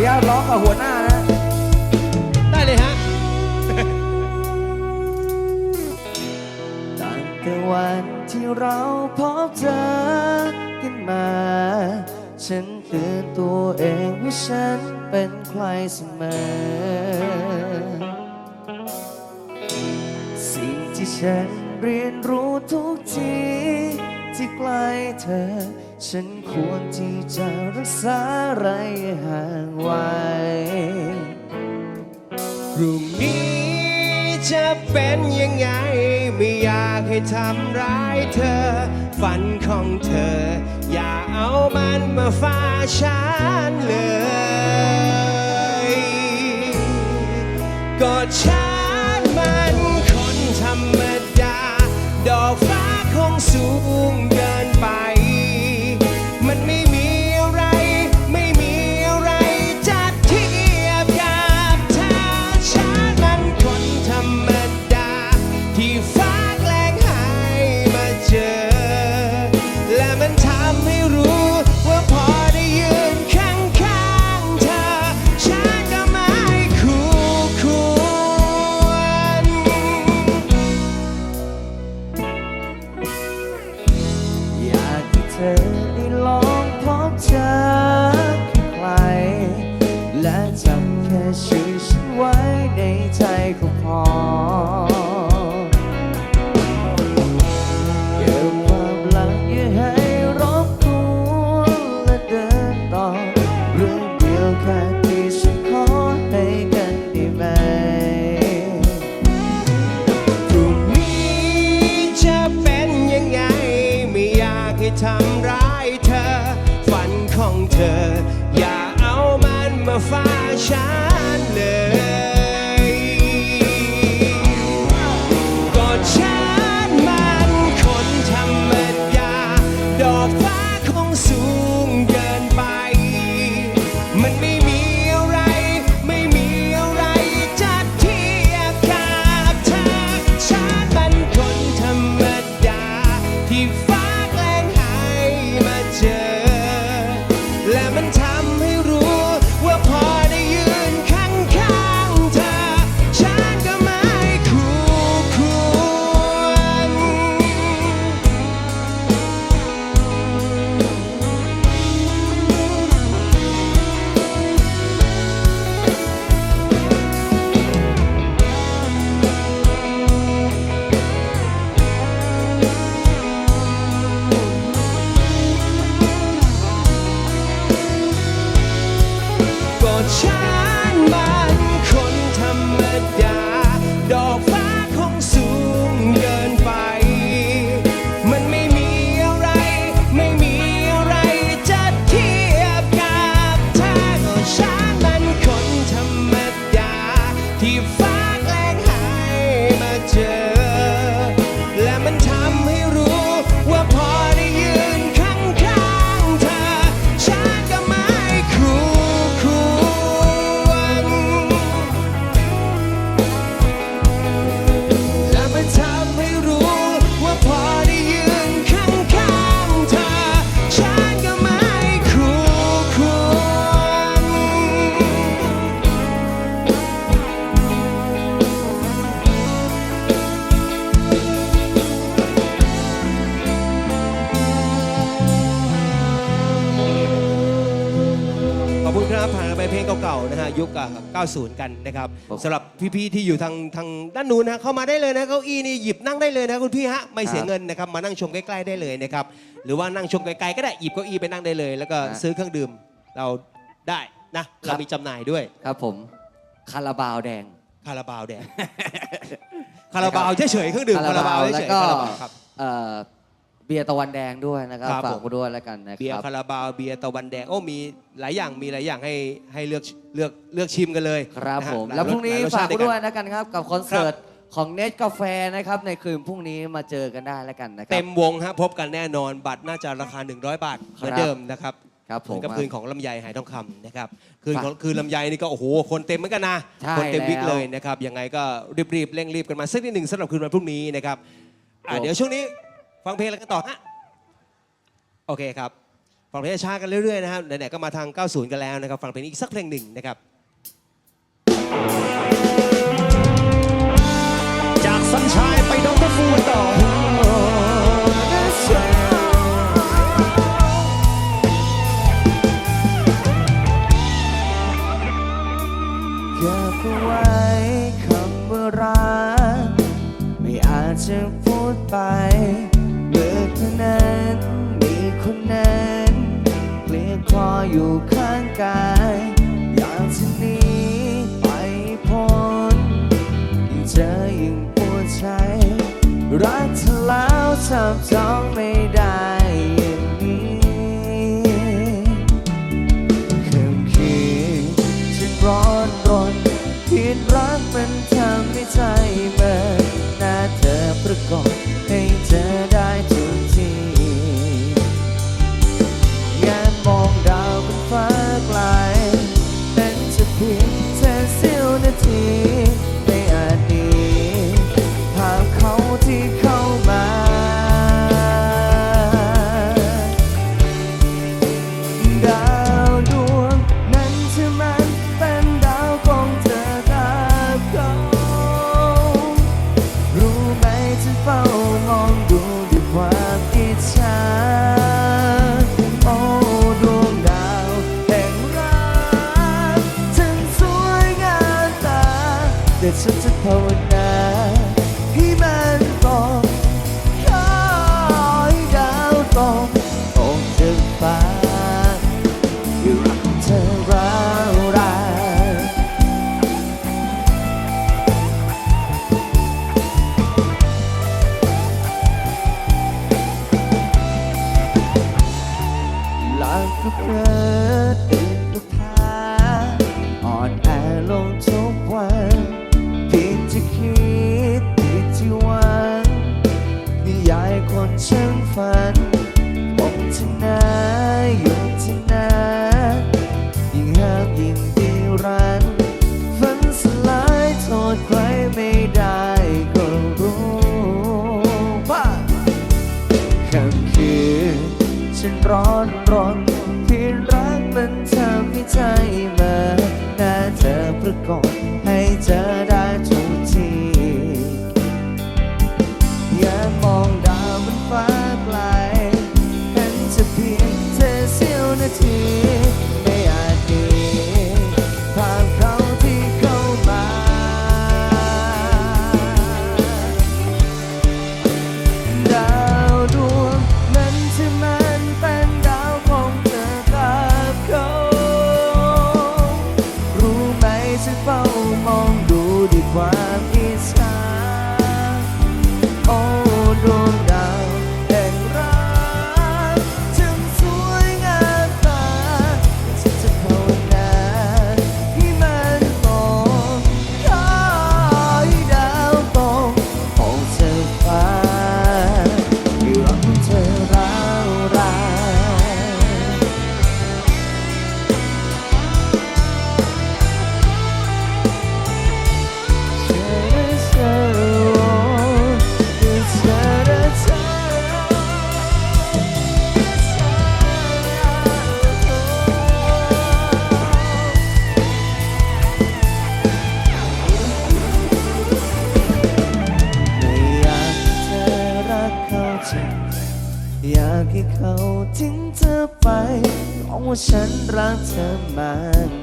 อนุญาตร้องกับหัวหน้านะได้เลยฮะตั้งแต่วันที่เราพบเจอกันมา ฉันเตือนตัวเองว่าฉันเป็นใครเสมอ สิ่งที่ฉันเรียนรู้ทุกทีที่ใกล้เธอ ฉันควรที่จะรักษาระยะห่างไว้พรุ่งนี้จะเป็นยังไง ไม่อยากให้ทำร้ายเธอ ฝันของเธอ อย่าเอามันมาฟ้าฉันเลย ก็ฉันมันคนธรรมดา ดอกฟ้าคงสูง และจำแค่ชื่อฉันไว้ในใจก็พอเก็บความหลังอย่าให้รบกวนและเดินต่อเรื่องเดียวแค่ที่ฉันขอให้กันได้ไหมพรุ่งนี้จะเป็นยังไง ไม่อยากให้ทำร้ายเธอ ฝันของเธออยาเอามัน เพลงเก่าๆนะฮะยุค90 กันนะครับครับสำหรับพี่ๆที่อยู่ทางทางด้านนู้นนะเข้ามาได้เลยนะเก้าอี้นี่หยิบนั่งได้เลยนะคุณพี่ฮะไม่เสียเงินนะครับมานั่งชมใกล้ๆได้เลยนะครับหรือว่านั่งชมไกลๆก็ได้หยิบเก้าอี้ไปนั่งได้เลย แล้วก็ซื้อเครื่องดื่มเราได้นะเรามีจำหน่ายด้วยครับผมคาราบาวแดง คาราบาวแดงคาราบาวเฉยๆเครื่องดื่มคาราบาวแล้วเฉยๆก็คาราบาวครับ เอ่อ เบียร์ตะวันแดงด้วยนะครับครับฝากผม ไว้ด้วยแล้วกันนะเบียคร์รับ คาราบาวเบียร์ตะวันแดงโอ้มีหลายอย่างมีหลายอย่างให้ให้เลือกเลือกเลือกชิมกันเลยครับนะฮะผม หายแล้วพรุ่งนี้หลยรสฝาชกติไว้ด้วยแล้วกันครับ กับคอนเสิร์ตของเนทกาแฟนะครับ ในคืนพรุ่งนี้มาเจอกันได้แล้วกันนะครั เต็มวงฮะพบกันแน่นอนบัตรน่าจะราคา 100 บาทเหมือนครับเดิมนะครับครับเหผมือมนกับคืนของลำไยหายทองคำนะครับคืนฝากของคืนลำไยนี่ก็โอ้โหคนเต็มเหมือนกันนะใช่คนเต็มวิกแล้วเลยนะครับยังไงก็รีบๆเร่งรีบกันมาสักนิดหนึ่งสำหรับคืนวันพรุ่งนี้นะครับอะครับเดี๋ยวช่วงนี้ ฟังเพลงแล้วกันต่อฮะ โอเคครับ ฟังเพลงช้ากันเรื่อยๆนะครับ ไหนๆ ก็มาทาง 90 กันแล้วนะครับ ฟังเพลงอีกสักเพลงหนึ่งนะครับ จากสันชายไปดองตะฟูต่อ อยู่ข้างกาย อยากจะหนีไปพ้นเจอยังปวดใจ รักเธอแล้วทำท้องไม่ได้อย่างนี้คืนคืนที่ร้อนรนผิดรักมันทำให้ใจมัน Such a poet. ฉันร้อนรนที่รักมันทำให้ใจมา ว่าฉันรักเธอมาก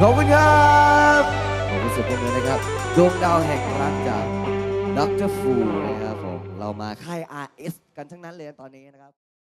ขอบคุณครับขอบคุณสุดเลยนะครับดวงดาวแห่งรักจากดรฟูนะครับผม เรามาค่าย RS กันทั้งนั้นเลยตอนนี้นะครับ